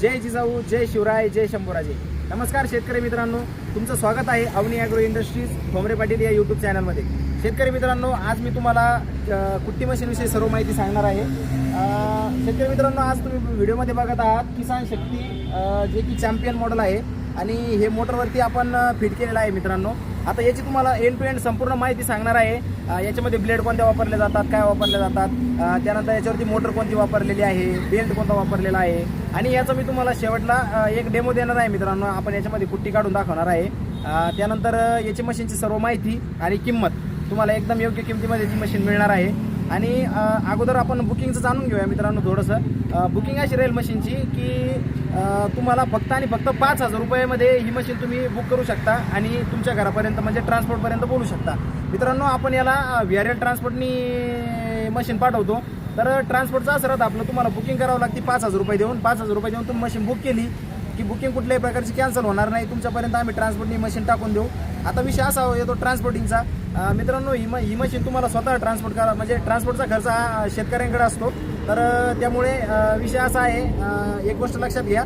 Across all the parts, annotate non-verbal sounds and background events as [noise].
जय जिजाऊ जय शिवराय जय शंभूराजे. नमस्कार शेतकरी मित्रांनो. तुमचं स्वागत आहे अवनी ॲग्रो इंडस्ट्रीज भोमरे पाटील या यूट्यूब चॅनलमध्ये शेतकरी मित्रांनो आज मी तुम्हाला कुट्टी मशीनविषयी सर्व माहिती सांगणार आहे. शेतकरी मित्रांनो आज तुम्ही व्हिडिओमध्ये बघत आहात किसान शक्ती जे की चॅम्पियन मॉडेल आहे. आणि हे मोटरवरती आपण फिट केलेलं आहे मित्रांनो. आता याची तुम्हाला एंड टू एंड संपूर्ण माहिती सांगणार आहे. याच्यामध्ये ब्लेड कोणत्या वापरले जातात काय वापरल्या जातात त्यानंतर याच्यावरती मोटर कोणती वापरलेली आहे बेल्ट कोणता वापरलेला आहे. आणि याचा मी तुम्हाला शेवटला एक डेमो देणार आहे मित्रांनो. आपण याच्यामध्ये कुट्टी काढून दाखवणार आहे. त्यानंतर याची मशीनची सर्व माहिती आणि किंमत. तुम्हाला एकदम योग्य किमतीमध्ये ती मशीन मिळणार आहे. आणि अगोदर आपण बुकिंगचं जाणून घेऊया मित्रांनो थोडंसं. बुकिंग अशी राहील मशीनची की तुम्हाला फक्त आणि फक्त पाच हजार रुपयामध्ये ही मशीन तुम्ही बुक करू शकता आणि तुमच्या घरापर्यंत म्हणजे ट्रान्सपोर्टपर्यंत बोलू शकता. मित्रांनो आपण याला व्ही आर एल ट्रान्सपोर्टनी मशीन पाठवतो. तर ट्रान्सपोर्टचं असं राहतं आपलं तुम्हाला बुकिंग करावं लागते पाच हजार रुपये देऊन. पाच हजार रुपये देऊन तुम्ही मशीन बुक केली. की बुकिंग कुठल्याही प्रकारची कॅन्सल होणार नाही. तुमच्यापर्यंत आम्ही ट्रान्सपोर्टनी मशीन टाकून देऊ. आता विषय असा येतो ट्रान्सपोर्टिंगचा मित्रांनो ही म ही मशीन तुम्हाला स्वतः ट्रान्सपोर्ट करा. म्हणजे ट्रान्सपोर्टचा खर्च हा शेतकऱ्यांकडे असतो. तर त्यामुळे विषय असा आहे. एक गोष्ट लक्षात घ्या.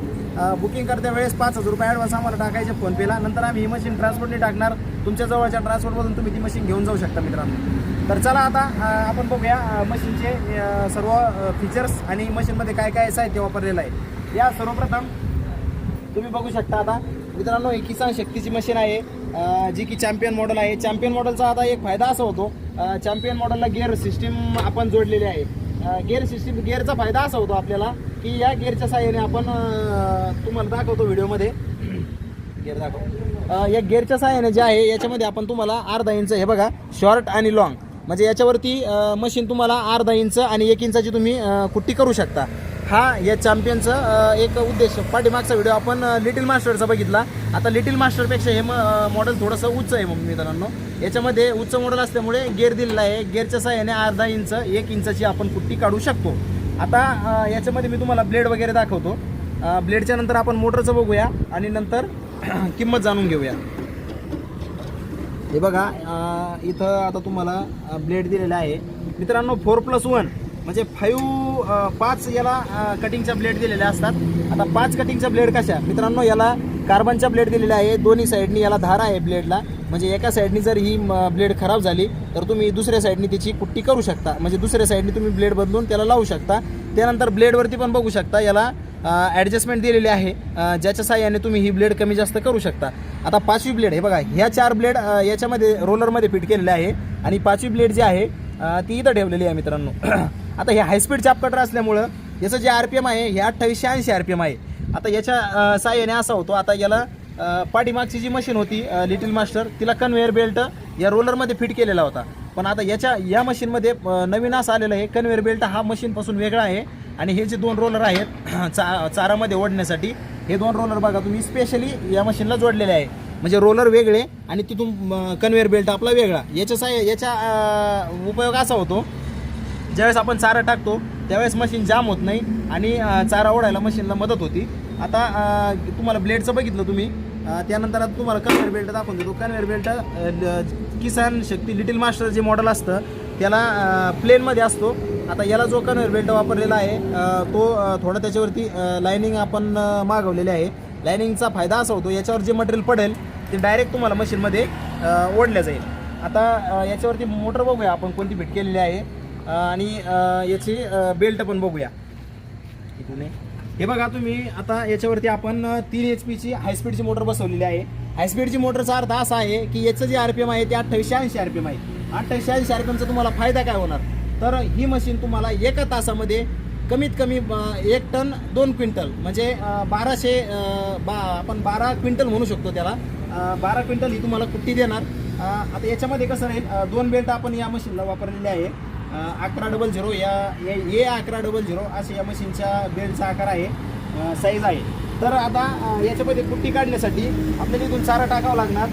बुकिंग करत्या वेळेस पाच हजार रुपये ॲडव्हान्स आम्हाला टाकायचे फोनपेला. नंतर आम्ही ही मशीन ट्रान्सपोर्टने टाकणार. तुमच्या जवळच्या ट्रान्सपोर्टमधून तुम्ही ती मशीन घेऊन जाऊ शकता मित्रांनो. तर चला आता आपण बघूया मशीनचे सर्व फीचर्स आणि मशीनमध्ये काय काय साहित्य वापरलेलं आहे. या सर्वप्रथम तुम्ही बघू शकता आता. मित्रांनो ही किसान शक्तीची मशीन आहे. जी की चॅम्पियन मॉडेल आहे. चॅम्पियन मॉडेलचा आता एक फायदा असा होतो. चॅम्पियन मॉडेलला गिअर सिस्टीम आपण जोडलेली आहे. गिअर सिस्टीम गिअरचा फायदा असा होतो आपल्याला की या गिअरच्या साह्याने आपण तुम्हाला दाखवतो व्हिडिओमध्ये गिअर दाखव. या गिअरच्या साहाय्याने जे आहे याच्यामध्ये आपण तुम्हाला अर्धा इंच हे बघा शॉर्ट आणि लाँग म्हणजे याच्यावरती मशीन तुम्हाला अर्धा इंच आणि एक इंचाची तुम्ही कुट्टी करू शकता. हा या चॅम्पियनचं एक उद्देश. पाठीमागचा व्हिडिओ आपण लिटिल मास्टरचा बघितला. आता लिटिल मास्टरपेक्षा हे मॉडेल थोडंसं उच्च आहे मग मित्रांनो. याच्यामध्ये उच्च मॉडेल असल्यामुळे गेअर दिलेला आहे. गेअरच्या सहाय्याने अर्धा इंच एक इंचाची आपण कुट्टी काढू शकतो. आता याच्यामध्ये मी तुम्हाला ब्लेड वगैरे दाखवतो. ब्लेडच्या नंतर आपण मोटरचं बघूया आणि नंतर [clears throat] किंमत जाणून घेऊया. हे बघा इथं आता तुम्हाला ब्लेड दिलेला आहे. मित्रांनो फोर प्लस वन म्हणजे फाईव्ह पाच याला कटिंगच्या ब्लेड दिलेल्या असतात. आता पाच कटिंगच्या ब्लेड कशा? मित्रांनो याला कार्बनच्या ब्लेड दिलेल्या आहे. दोन्ही साईडनी याला धार आहे ब्लेडला म्हणजे एका साईडनी जर ही ब्लेड खराब झाली तर तुम्ही दुसऱ्या साईडनी त्याची कुट्टी करू शकता. म्हणजे दुसऱ्या साईडनी तुम्ही ब्लेड बदलून त्याला लावू शकता. त्यानंतर ब्लेडवरती पण बघू शकता याला ॲडजस्टमेंट दिलेली आहे. ज्याच्या साहाय्याने तुम्ही ही ब्लेड कमी जास्त करू शकता. आता पाचवी ब्लेड हे बघा ह्या चार ब्लेड याच्यामध्ये रोलरमध्ये फिट केलेले आहे. आणि पाचवी ब्लेड जे आहे ती इथं ठेवलेली आहे मित्रांनो. [clears throat] आता हे हायस्पीड चाप कटर असल्यामुळं याचं जे आर पी एम आहे हे अठ्ठावीसशे ऐंशी आर पी एम आहे. आता याच्या साह्याने असा होतो आता याला पाठीमागची जी मशीन होती लिटिल मास्टर तिला कन्व्हेअर बेल्ट या रोलरमध्ये फिट केलेला होता. पण आता याच्या या मशीनमध्ये नवीन असं आलेलं आहे कन्व्हेअर बेल्ट हा मशीनपासून वेगळा आहे. आणि हे जे दोन रोलर आहेत [clears throat] चा चारामध्ये ओढण्यासाठी हे दोन रोलर बघा तुम्ही स्पेशली या मशीनला जोडलेले आहे. म्हणजे रोलर वेगळे आणि तिथून कन्व्हेअर बेल्ट आपला वेगळा. याच्या साय याचा उपयोग असा होतो. ज्यावेळेस आपण चारा टाकतो त्यावेळेस मशीन जाम होत नाही आणि चारा ओढायला मशीनला मदत होती. आता तुम्हाला ब्लेडचं बघितलं तुम्ही. त्यानंतर आता तुम्हाला कन्व्हेअर बेल्ट दाखवून देतो. Conveyor belt Kisan Shakti little master जे मॉडेल असतं त्याला प्लेनमध्ये असतो. आता याला जो कन्व्हेअर बेल्ट वापरलेला आहे तो थोडा त्याच्यावरती लायनिंग आपण मागवलेले मागवलेली आहे. लायनिंगचा फायदा असा होतो याच्यावर जे मटेरियल पडेल ते डायरेक्ट तुम्हाला मशीनमध्ये ओढल्या जाईल. आता याच्यावरती मोटर बघूया आपण कोणती फिट केलेली आहे. आणि याची बेल्ट पण बघूया. इथून हे बघा तुम्ही आता याच्यावरती आपण तीन एच पीची हायस्पीडची मोटर बसवलेली आहे. हायस्पीडची मोटरचा अर्थ असा आहे की याचं जे आर पी एम आहे ते अठ्ठावीसशे ऐंशी आर पी एम आहे. अठ्ठावीसशे ऐंशी आर पी एमचा तुम्हाला फायदा काय होणार? तर ही मशीन तुम्हाला एका तासामध्ये कमीत कमी एक टन दोन क्विंटल म्हणजे बाराशे बा आपण बारा क्विंटल म्हणू शकतो त्याला. बारा क्विंटल ही तुम्हाला कुट्टी देणार. आता याच्यामध्ये कसं राहील दोन बेल्ट आपण या मशीनला वापरलेले आहे. अकरा डबल झिरो या ए अकरा डबल झिरो असे या मशीनच्या बेल्टचा आकार आहे साईज आहे. तर आता याच्यामध्ये कुट्टी काढण्यासाठी आपल्याला इथून चारा टाकावा लागणार.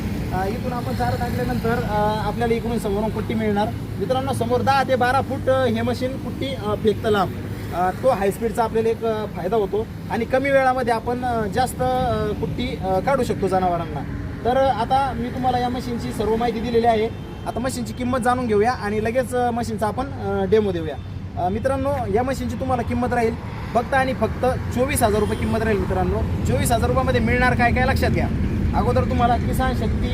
इथून आपण चारा टाकल्यानंतर आपल्याला इकडून समोरून कुट्टी मिळणार. मित्रांनो समोर दहा ते बारा फूट हे मशीन कुट्टी फेकतं लांब. तो हायस्पीडचा आपल्याला एक फायदा होतो. आणि कमी वेळामध्ये आपण जास्त कुट्टी काढू शकतो जनावरांना. तर आता मी तुम्हाला या मशीनची सर्व माहिती दिलेली आहे. आता मशीनची किंमत जाणून घेऊया आणि लगेच मशीनचा आपण डेमो देऊया. मित्रांनो या मशीनची तुम्हाला किंमत राहील फक्त आणि फक्त चोवीस हजार रुपये किंमत राहील मित्रांनो. चोवीस हजार रुपयामध्ये मिळणार काय काय लक्षात घ्या. अगोदर तुम्हाला किसान शक्ती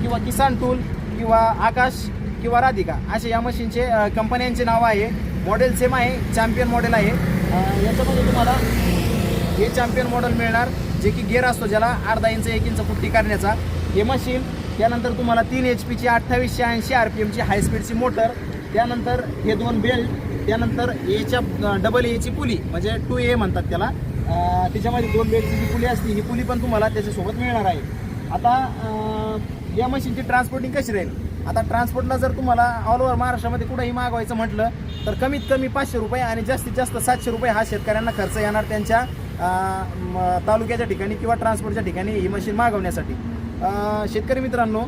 किंवा किसान टूल किंवा आकाश किंवा राधिका असे या मशीनचे कंपन्यांचे नाव आहे. मॉडेल सेम आहे चॅम्पियन मॉडेल आहे. याच्यामध्ये तुम्हाला हे चॅम्पियन मॉडेल मिळणार. जे की गेअर असतो ज्याला अर्धा इंच एक इंच पुट्टी करण्याचा हे मशीन त्यानंतर तुम्हाला तीन एच पीची अठ्ठावीसशे ऐंशी आर पी एमची हाय स्पीडची मोटर त्यानंतर हे दोन बेल्ट त्यानंतर एच्या डबल एची पुली म्हणजे टू ए म्हणतात त्याला. त्याच्यामध्ये दोन बेल्टची जी पुली असते ही पुली पण तुम्हाला त्याच्यासोबत मिळणार आहे. आता या मशीनची ट्रान्सपोर्टिंग कशी राहील? आता ट्रान्सपोर्टला जर तुम्हाला ऑल ओव्हर महाराष्ट्रामध्ये कुठंही मागवायचं म्हटलं तर कमीत कमी पाचशे रुपये आणि जास्तीत जास्त सातशे रुपये हा शेतकऱ्यांना खर्च येणार त्यांच्या तालुक्याच्या ठिकाणी किंवा ट्रान्सपोर्टच्या ठिकाणी ही मशीन मागवण्यासाठी. शेतकरी मित्रांनो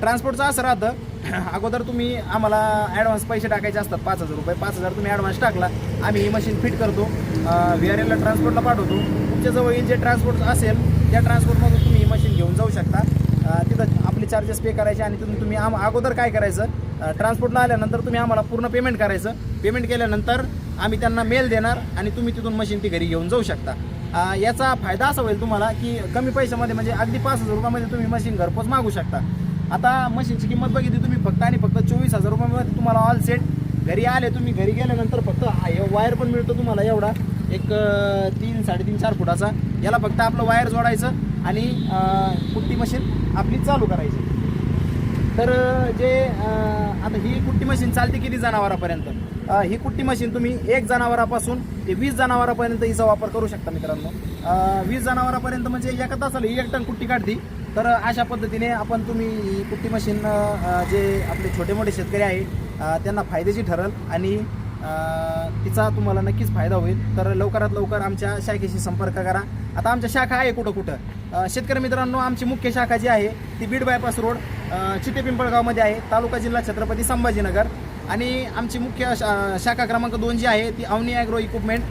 ट्रान्सपोर्टचं असं राहतं [clears throat] अगोदर तुम्ही आम्हाला ॲडव्हान्स पैसे टाकायचे असतात पाच हजार रुपये पाच हजार तुम्ही ॲडव्हान्स टाकला आम्ही ही मशीन फिट करतो. व्ही आर एलला ट्रान्सपोर्टला पाठवतो. तुमच्याजवळ जे ट्रान्सपोर्ट असेल त्या ट्रान्सपोर्टमधून तुम्ही ही मशीन घेऊन जाऊ शकता. तिथं आपले चार्जेस पे करायचे आणि तिथून तुम्ही आम अगोदर काय करायचं ट्रान्सपोर्टला आल्यानंतर तुम्ही आम्हाला पूर्ण पेमेंट करायचं. पेमेंट केल्यानंतर आम्ही त्यांना मेल देणार आणि तुम्ही तिथून मशीन ती घरी घेऊन जाऊ शकता. याचा फायदा असा होईल तुम्हाला की कमी पैशामध्ये म्हणजे अगदी पाच हजार रुपयामध्ये तुम्ही मशीन घरपोच मागू शकता. आता मशीनची किंमत बघितली तुम्ही फक्त आणि फक्त चोवीस हजार रुपयामध्ये तुम्हाला ऑल सेट घरी आले तुम्ही घरी गेल्यानंतर फक्त वायर पण मिळतो तुम्हाला एवढा. एक तीन साडेतीन चार फुटाचा. याला फक्त आपलं वायर जोडायचं आणि पुट्टी मशीन आपली चालू करायची. तर जे आता ही कुट्टी मशीन चालते किती जनावरापर्यंत? ही कुट्टी मशीन तुम्ही एक जनावरापासून ते वीस जनावरापर्यंत हिचा वापर करू शकता मित्रांनो. वीस जनावरापर्यंत म्हणजे एका तासाला ही एक टन कुट्टी काढती. तर अशा पद्धतीने आपण तुम्ही ही कुट्टी मशीन जे आपले छोटे मोठे शेतकरी आहे त्यांना फायदेशीर ठरल आणि तिचा तुम्हाला नक्कीच फायदा होईल. तर लवकरात लवकर आमच्या शाखेशी संपर्क करा. आता आमच्या शाखा आहे कुठं कुठं? शेतकरी मित्रांनो आमची मुख्य शाखा जी आहे ती बीड बायपास रोड चिटे पिंपळगावमध्ये आहे तालुका जिल्हा छत्रपती संभाजीनगर. आणि आमची मुख्य शा- शाखा क्रमांक दोन जी आहे ती अवनी ॲग्रो इक्विपमेंट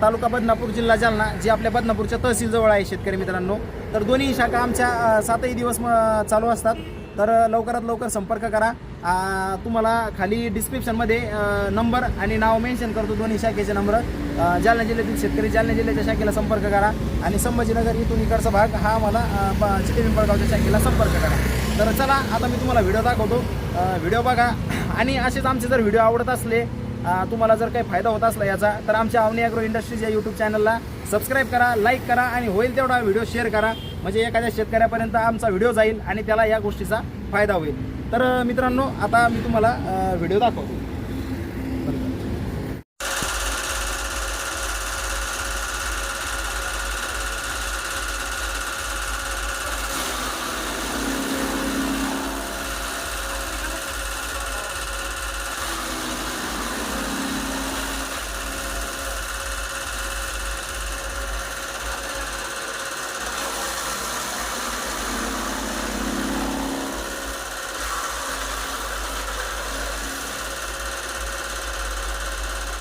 तालुका बदनापूर जिल्हा जालना जी आपल्या बदनापूरच्या तहसील जवळ आहे शेतकरी मित्रांनो. तर दोन्ही शाखा आमच्या सातही दिवस म- चालू असतात. तर लवकरात लवकर संपर्क करा. तुम्हाला खाली डिस्क्रिप्शनमध्ये नंबर आणि नाव मेन्शन करतो दोन्ही शाखेचे नंबर जालना जिल्ह्यातील शेतकरी जालना जिल्ह्याच्या शाखेला संपर्क करा आणि संभाजीनगर इथून इकडचा भाग हा मला अ, चिटे पिंपळगावच्या शाखेला संपर्क करा. तर चला आता मी तुम्हाला व्हिडिओ दाखवतो. व्हिडिओ बघा. आणि असेच आमचे जर व्हिडिओ आवडत असले तुम्हाला जर काही फायदा होत असला याचा तर आमच्या अवनी अॅग्रो इंडस्ट्रीज या यूट्यूब चॅनलला सबस्क्राईब करा लाईक करा आणि होईल तेवढा व्हिडिओ शेअर करा. म्हणजे एखाद्या शेतकऱ्यापर्यंत आमचा व्हिडिओ जाईल आणि त्याला या गोष्टीचा फायदा होईल. तर मित्रांनो आता मी तुम्हाला व्हिडिओ दाखवतो.